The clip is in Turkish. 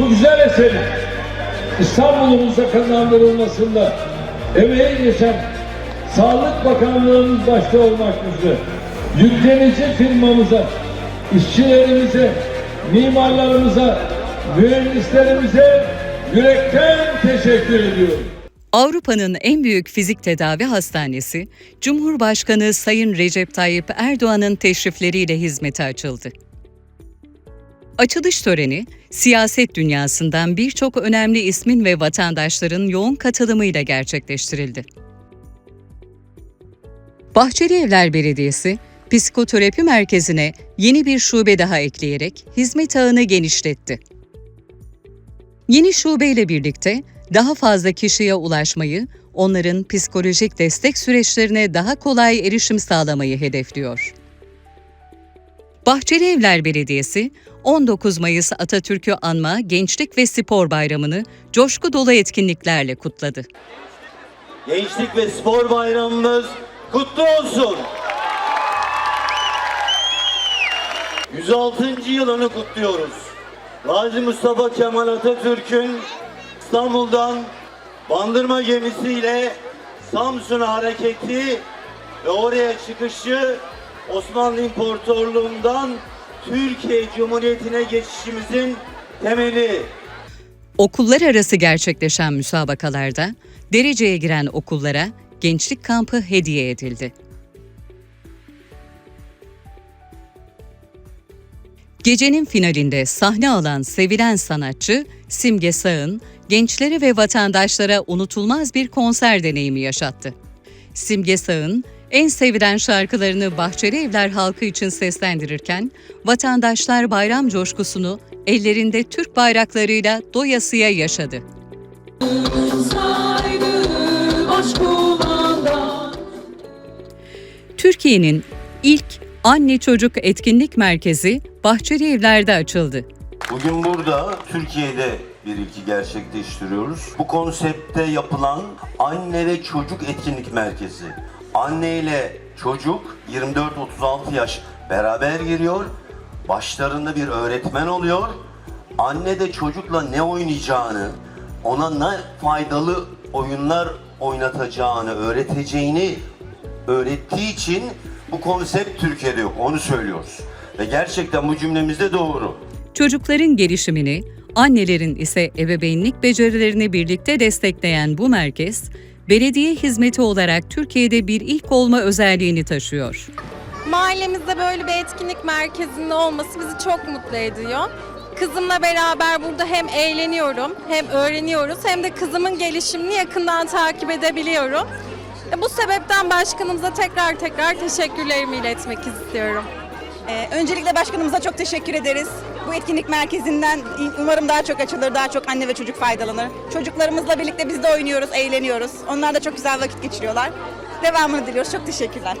bu güzel eserin İstanbul'umuza kazandırılmasında emeği geçen Sağlık Bakanlığımız başta olmak üzere yüklenici firmamıza, işçilerimize, mimarlarımıza, mühendislerimize yürekten teşekkür ediyorum. Avrupa'nın en büyük fizik tedavi hastanesi, Cumhurbaşkanı Sayın Recep Tayyip Erdoğan'ın teşrifleriyle hizmete açıldı. Açılış töreni, siyaset dünyasından birçok önemli ismin ve vatandaşların yoğun katılımıyla gerçekleştirildi. Bahçeli Evler Belediyesi, psikoterapi merkezine yeni bir şube daha ekleyerek hizmet ağını genişletti. Yeni şubeyle birlikte daha fazla kişiye ulaşmayı, onların psikolojik destek süreçlerine daha kolay erişim sağlamayı hedefliyor. Bahçeli Evler Belediyesi, 19 Mayıs Atatürk'ü anma Gençlik ve Spor Bayramı'nı coşku dolu etkinliklerle kutladı. Gençlik ve Spor Bayramımız kutlu olsun. 106. yılını kutluyoruz. Gazi Mustafa Kemal Atatürk'ün İstanbul'dan Bandırma gemisiyle Samsun'a hareketi ve oraya çıkışı Osmanlı İmparatorluğu'ndan Türkiye Cumhuriyeti'ne geçişimizin temeli. Okullar arası gerçekleşen müsabakalarda dereceye giren okullara gençlik kampı hediye edildi. Gecenin finalinde sahne alan sevilen sanatçı Simge Sağ'ın gençlere ve vatandaşlara unutulmaz bir konser deneyimi yaşattı. Simge Sağ'ın en sevilen şarkılarını Bahçeli Evler halkı için seslendirirken vatandaşlar bayram coşkusunu ellerinde Türk bayraklarıyla doyasıya yaşadı. Türkiye'nin ilk anne çocuk etkinlik merkezi Bahçeli Evler'de açıldı. Bugün burada Türkiye'de bir ilki gerçekleştiriyoruz. Bu konsepte yapılan anne ve çocuk etkinlik merkezi. Anne ile çocuk 24-36 yaş beraber giriyor. Başlarında bir öğretmen oluyor. Anne de çocukla ne oynayacağını, ona ne faydalı oyunlar oynatacağını, öğreteceğini öğrettiği için bu konsept Türkiye'de yok. Onu söylüyoruz. Ve gerçekten bu cümlemiz de doğru. Çocukların gelişimini, annelerin ise ebeveynlik becerilerini birlikte destekleyen bu merkez, belediye hizmeti olarak Türkiye'de bir ilk olma özelliğini taşıyor. Mahallemizde böyle bir etkinlik merkezinde olması bizi çok mutlu ediyor. Kızımla beraber burada hem eğleniyorum, hem öğreniyoruz, hem de kızımın gelişimini yakından takip edebiliyorum. E, Bu sebepten başkanımıza tekrar tekrar teşekkürlerimi iletmek istiyorum. Ee, öncelikle başkanımıza çok teşekkür ederiz. Bu etkinlik merkezinden umarım daha çok açılır, daha çok anne ve çocuk faydalanır. Çocuklarımızla birlikte biz de oynuyoruz, eğleniyoruz. Onlar da çok güzel vakit geçiriyorlar. Devamını diliyoruz. Çok teşekkürler.